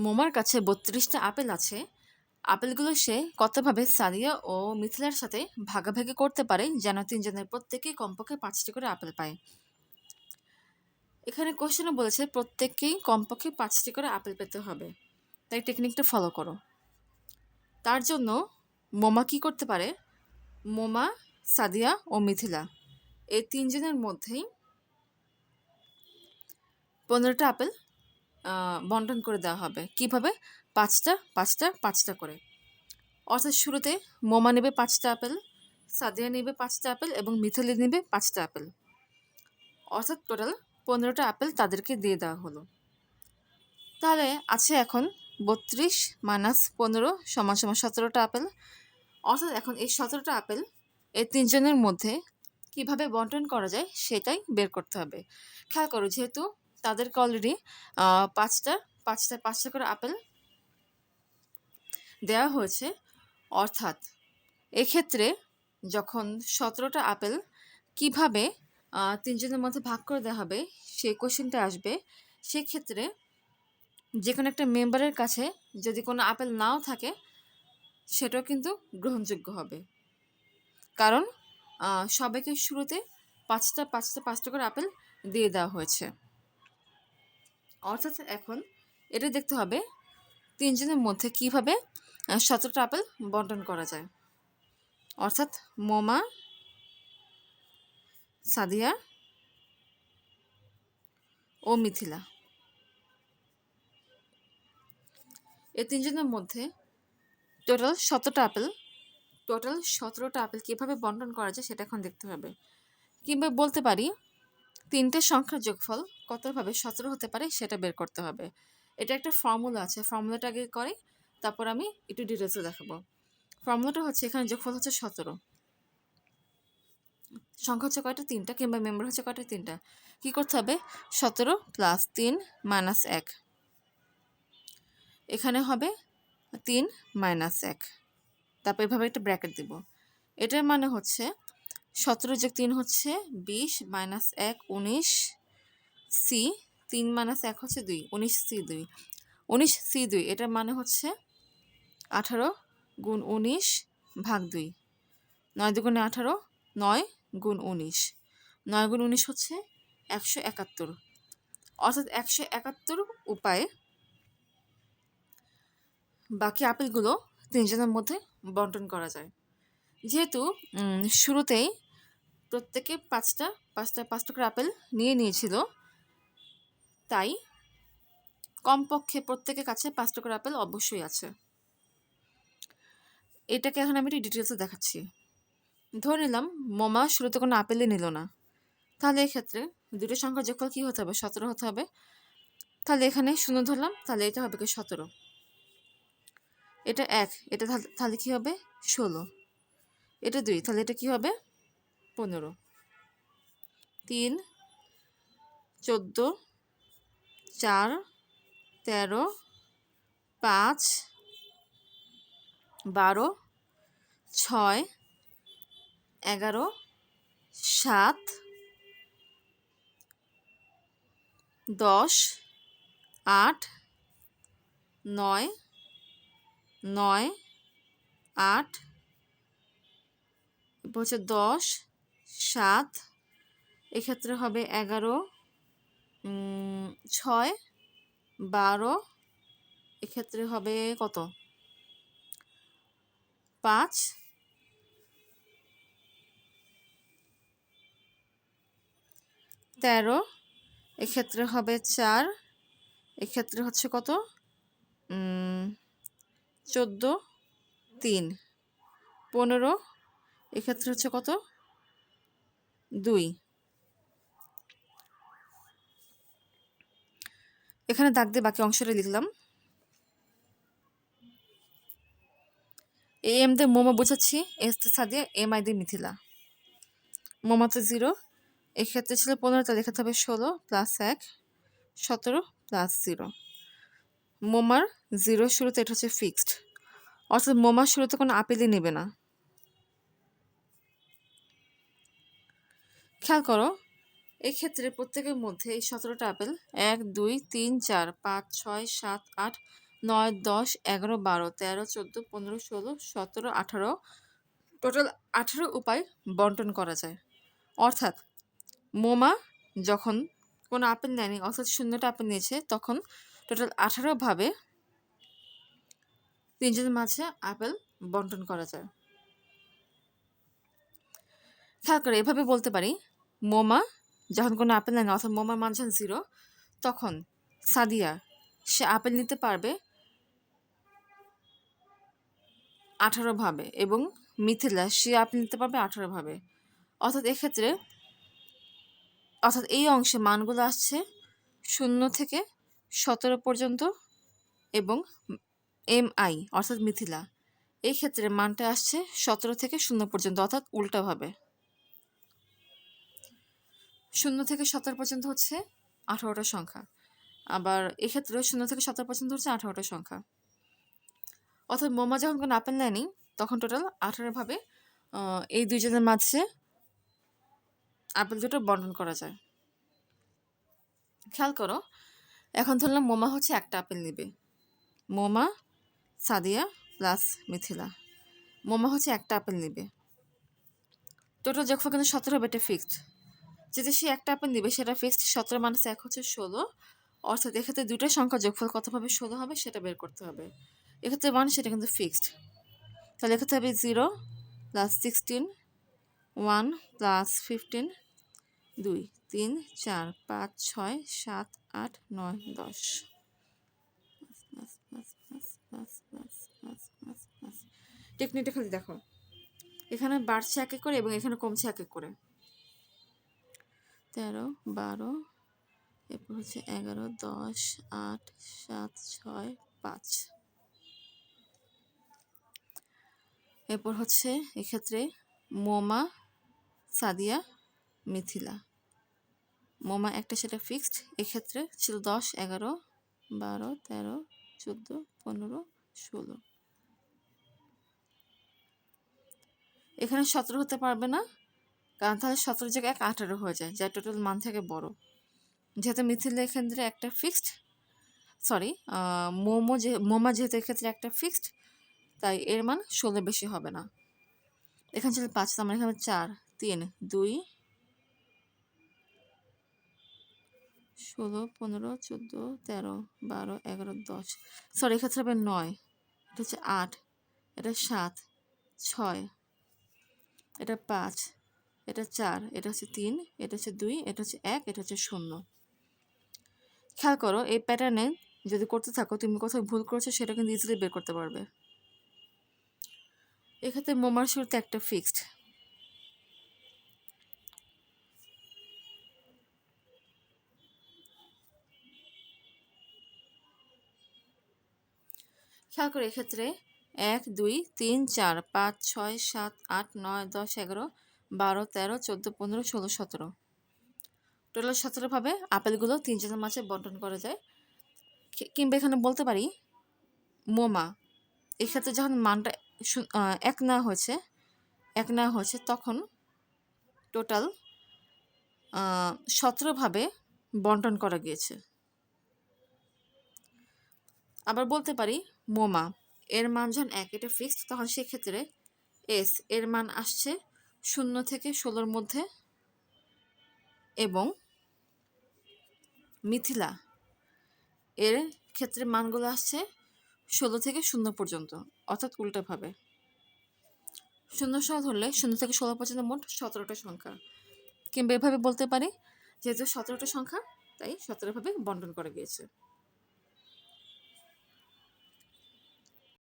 মোমার কাছে বত্রিশটা আপেল আছে। আপেলগুলো সে কতভাবে সাদিয়া ও মিথিলার সাথে ভাগাভাগি করতে পারে যেন তিনজনের প্রত্যেকেই কমপক্ষে পাঁচটি করে আপেল পায়। এখানে কোশ্চেনে বলেছে, প্রত্যেককেই কমপক্ষে পাঁচটি করে আপেল পেতে হবে। তাই টেকনিকটা ফলো করো। তার জন্য মোমা কি করতে পারে? মোমা, সাদিয়া ও মিথিলা। এই তিনজনের মধ্যেই পনেরোটা আপেল বন্টন করে দেওয়া হবে। কীভাবে? পাঁচটা পাঁচটা পাঁচটা করে। অর্থাৎ শুরুতে মোমা নেবে পাঁচটা আপেল, সাদিয়া নেবে পাঁচটা আপেল এবং মিথালি নেবে পাঁচটা আপেল। অর্থাৎ টোটাল পনেরোটা আপেল তাদেরকে দিয়ে দেওয়া হলো। তাহলে আছে এখন বত্রিশ মাইনাস পনেরো সমান সমান সতেরোটা আপেল। অর্থাৎ এখন এই সতেরোটা আপেল এই তিনজনের মধ্যে কীভাবে বন্টন করা যায় সেটাই বের করতে হবে। খেয়াল করো যেহেতু তাদেরকে অলরেডি পাঁচটা পাঁচটা পাঁচটা করে আপেল দেওয়া হয়েছে। অর্থাৎ এক্ষেত্রে যখন সতেরোটা আপেল কীভাবে তিনজনের মধ্যে ভাগ করে দেওয়া হবে সেই কোশ্চেনটা আসবে। সেক্ষেত্রে যে কোনো একটা মেম্বারের কাছে যদি কোনো আপেল নাও থাকে, সেটাও কিন্তু গ্রহণযোগ্য হবে। কারণ সবাইকে শুরুতে পাঁচটা পাঁচটা পাঁচটা করে আপেল দিয়ে দেওয়া হয়েছে। অর্থাৎ এখন এটা দেখতে হবে তিনজনের মধ্যে কীভাবে সতেরোটা আপেল বন্টন করা যায়। অর্থাৎ মোমা, সাদিয়া ও মিথিলা। এই তিনজনের মধ্যে টোটাল সতেরোটা আপেল, টোটাল সতেরোটা আপেল কীভাবে বন্টন করা যায় সেটা এখন দেখতে হবে। কিংবা বলতে পারি তিনটে সংখ্যার যোগফল কতভাবে সতেরো হতে পারে সেটা বের করতে হবে। এটা একটা ফর্মুলা আছে ফর্মুলাটা আগে করে, তারপর আমি একটু ডিটেলসে দেখাবো। ফর্মুলাটা হচ্ছে, এখানে যোগফল হচ্ছে সতেরো। সংখ্যা হচ্ছে কয়টা? তিনটা, কিংবা মেম্বার হচ্ছে কয়টা? তিনটা। কী করতে হবে? সতেরো প্লাস তিন মাইনাস এক। এখানে হবে তিন মাইনাস এক। তারপর এভাবে একটা ব্র্যাকেট দিব। এটার মানে হচ্ছে সতেরো যোগ তিন হচ্ছে বিশ মাইনাস এক উনিশ সি, তিন মাইনাস এক হচ্ছে দুই, উনিশ সি দুই। উনিশ সি দুই, এটার মানে হচ্ছে আঠারো গুণ উনিশ ভাগ দুই। নয় দুগুণে আঠারো, নয় গুণ উনিশ। নয় গুণ উনিশ হচ্ছে একশো একাত্তর। অর্থাৎ একশো একাত্তর উপায়ে বাকি আপেলগুলো তিনজনের মধ্যে বন্টন করা যায়। যেহেতু শুরুতেই প্রত্যেকে পাঁচটা পাঁচটা পাঁচটা করে আপেল নিয়ে নিয়েছিল, তাই কমপক্ষে প্রত্যেকের কাছে পাঁচটা করে আপেল অবশ্যই আছে। এটাকে এখন আমি একটু ডিটেলসে দেখাচ্ছি। ধরে নিলাম, মোমা শুরুতে কোনো আপেলই নিল না। তাহলে এক্ষেত্রে দুটো সংখ্যা যোগফল কী হতে হবে? সতেরো হতে হবে। তাহলে এখানে শূন্য ধরলাম, তাহলে এটা হবে কি সতেরো। এটা এক, এটা তাহলে- তাহলে কী হবে? ষোলো। এটা দুই, তাহলে এটা কী হবে? পনেরো। তিন, চোদ্দ, চার, তেরো, পাঁচ, বারো, ছয়, এগারো, সাত, দশ, আট, নয় নয়, আট হচ্ছে দশ, সাত, এক্ষেত্রে হবে এগারো ছয়, বারো, এক্ষেত্রে হবে কত? পাঁচ। তেরো, এক্ষেত্রে হবে চার, এক্ষেত্রে হচ্ছে কত? চোদ্দ, তিন। পনেরো এক্ষেত্রে হচ্ছে কত? দুই। এখানে দাগ দিয়ে বাকি অংশটা লিখলাম। এ, এম দিয়ে মোমো বোঝাচ্ছি, এস তে সাদিয়া এম, আই দিয়ে মিথিলা। মোমো তো জিরো। এক্ষেত্রে ছিল পনেরো, তাহলে এক্ষেত্রে হবে ষোলো প্লাস এক, সতেরো প্লাস জিরো। মোমার জিরো শুরুতে এটা হচ্ছে ফিক্সড। অর্থাৎ মোমার শুরুতে কোনো আপেলই নেবে না। খেয়াল করো এই ক্ষেত্রে প্রত্যেকের মধ্যে এই সতেরোটা আপেল, এক, দুই, তিন, চার, পাঁচ, ছয়, সাত, আট, নয়, দশ, এগারো, বারো, তেরো, চোদ্দ, পনেরো, ষোলো, সতেরো, আঠারো, টোটাল আঠারো উপায় বন্টন করা যায়। অর্থাৎ মোমা যখন কোনো আপেল নেয়নি, অর্থাৎ শূন্যটা আপেল নিয়েছে, তখন টোটাল আঠারোভাবে তিনজনের মাঝে আপেল বন্টন করা যায়। খেয়াল করে, এভাবে বলতে পারি মোমা, যখন কোনো আপেল নেয় না, অর্থাৎ মোমার মান যখন জিরো তখন সাদিয়া, সে আপেল নিতে পারবে আঠারোভাবে এবং মিথিলা, সে আপেল নিতে পারবে আঠারোভাবে অর্থাৎ এক্ষেত্রে, অর্থাৎ এই অংশে মানগুলো আসছে শূন্য থেকে সতেরো পর্যন্ত এবং এম আই অর্থাৎ মিথিলা। এই ক্ষেত্রে মানটা আসছে সতেরো থেকে শূন্য পর্যন্ত, অর্থাৎ উল্টাভাবে শূন্য থেকে সতেরো পর্যন্ত হচ্ছে আঠারোটা সংখ্যা। আবার এক্ষেত্রে শূন্য থেকে সতেরো পর্যন্ত হচ্ছে আঠারোটা সংখ্যা। অর্থাৎ মোমা যখন কোনো আপেল নেয়নি, তখন টোটাল আঠারোভাবে এই দুইজনের মাঝে আপেল দুটো বন্টন করা যায়। খেয়াল করো, এখন ধরলাম মোমা হচ্ছে একটা আপেল নেবে। মোমা, সাদিয়া প্লাস মিথিলা। মোমা হচ্ছে একটা আপেল নেবে। টোটাল যোগফল কিন্তু সতেরো হবে, এটা ফিক্সড যদি সে একটা আপনি নেবে, সেটা ফিক্সড সতেরো মাইনাস এক হচ্ছে ষোলো। অর্থাৎ এক্ষেত্রে দুটো সংখ্যা যোগফল কতভাবে ষোলো হবে, সেটা বের করতে হবে। এক্ষেত্রে ওয়ান সেটা কিন্তু ফিক্সড তাহলে এক্ষেত্রে হবে zero plus sixteen one plus fifteen দুই, তিন, চার, পাঁচ, ছয়, সাত, আট, নয়, দশ। টেকনিকটা খালি দেখো। এখানে বাড়ছে এক এক করে এবং এখানে কমছে এক এক করে। তেরো, বারো, এরপর হচ্ছে এগারো, দশ, আট, সাত, ছয়, পাঁচ। এরপর হচ্ছে এক্ষেত্রে মোমা, সাদিয়া, মিথিলা। মোমা একটা সেটা ফিক্সড এক্ষেত্রে ছিল দশ, এগারো, বারো, তেরো, চোদ্দ, পনেরো, ষোলো। এখানে সতেরো হতে পারবে না কারণ তাহলে সতেরো জায়গায় এক আঠারো হয়ে যায় যা টোটাল মান থেকে বড়। যেহেতু মিথিলা ক্ষেত্রে একটা ফিক্সড সরি মোমো যে, মোমা যেহেতু এক্ষেত্রে একটা ফিক্সড তাই এর মান ষোলো বেশি হবে না। এখানে ছিল পাঁচ আমার এখানে চার, তিন, দুই, ষোলো, পনেরো, চোদ্দ, তেরো, বারো, এগারো, দশ। সরি এক্ষেত্রে হবে নয়। এটা হচ্ছে আট, এটা সাত, ছয়, এটা পাঁচ। এটা চার, এটা হচ্ছে তিন, এটা হচ্ছে দুই, এটা হচ্ছে এক, এটা হচ্ছে শূন্য। খেয়াল করো, এই প্যাটার্নে যদি করতে থাকো, তুমি কোথাও ভুল করছ, সেটা কিন্তু ইজিলি বের করতে পারবে। এক্ষেত্রে মোমার শুরুতে একটা ফিক্সড খেয়াল করে, এক্ষেত্রে এক, দুই, তিন, চার, পাঁচ, ছয়, সাত, আট, নয়, দশ, এগারো বারো, তেরো, চোদ্দ, পনেরো, ষোলো, সতেরো। টোটাল সতেরোভাবে আপেলগুলো তিনজনের মাঝে বন্টন করা যায়। কিংবা এখানে বলতে পারি, মোমা। এক্ষেত্রে যখন মানটা এক না হয়েছে, এক না হয়েছে, তখন টোটাল সতেরোভাবে বন্টন করা গিয়েছে। আবার বলতে পারি, মোমা। এর মান যখন এক, এটা ফিক্সড তখন সেক্ষেত্রে এস এর মান আসছে শূন্য থেকে ষোলোর মধ্যে এবং মিথিলা এর ক্ষেত্রে মানগুলো আসছে ষোলো থেকে শূন্য পর্যন্ত, অর্থাৎ উল্টোভাবে। শূন্য সহ ধরলে শূন্য থেকে ষোলো পর্যন্ত মোট সতেরোটা সংখ্যা। কিংবা এভাবে বলতে পারি, যেহেতু সতেরোটা সংখ্যা, তাই সতেরোভাবে বন্টন করা গিয়েছে।